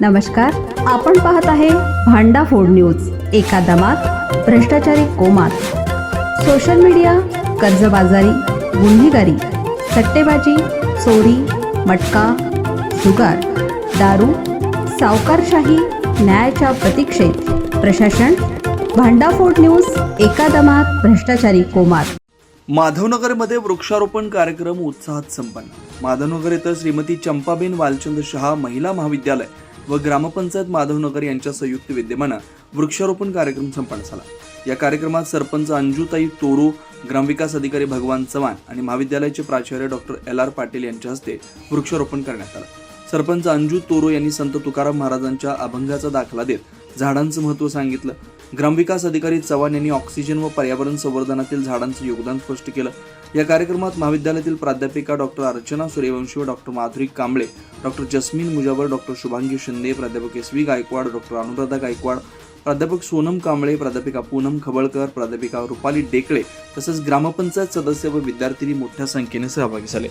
नमस्कार आपण पाहत आहे भांडा फोड न्यूज एका दमात भ्रष्टाचारी कोमात. सोशल मीडिया कर्जबाजारी गुन्हेगारी सट्टेबाजी चोरी मटका जुगार दारू सावकारशाही न्यायाच्या प्रतीक्षेत. प्रशासन भांडाफोड न्यूज एका दमात भ्रष्टाचारी कोमात. माधवनगरमध्ये वृक्षारोपण कार्यक्रम उत्साहात संपन्न. माधवनगर इथं श्रीमती चंपाबेन वालचंद शहा महिला महाविद्यालय व ग्रामपंचायत माधवनगर यांच्या संयुक्त विद्यमानं वृक्षारोपण कार्यक्रम संपन्न झाला. या कार्यक्रमात सरपंच अंजुताई तोरू ग्रामविकास अधिकारी भगवान चव्हाण आणि महाविद्यालयाचे प्राचार्य डॉक्टर एल आर पाटील यांच्या हस्ते वृक्षारोपण करण्यात आलं. सरपंच अंजू तोरो यांनी संत तुकाराम महाराजांच्या अभंगाचा दाखला देत झाडांचं महत्त्व सांगितलं. ग्रामविकास अधिकारी चव्हाण यांनी ऑक्सिजन व पर्यावरण संवर्धनातील झाडांचं योगदान स्पष्ट केलं. या कार्यक्रमात महाविद्यालयातील प्राध्यापिका डॉक्टर अर्चना सूर्यवंशी व doctor Madhuri Kamble doctor Jasmin Mujawar doctor Shubhangi Shinde प्राध्यापक S V Gaikwad doctor Anuradha Gaikwad प्राध्यापक सोनम कांबळे प्राध्यापिका पूनम खबळकर प्राध्यापिका रुपाली डेकळे तसंच ग्रामपंचायत सदस्य व विद्यार्थी मोठ्या संख्येने सहभागी झाले.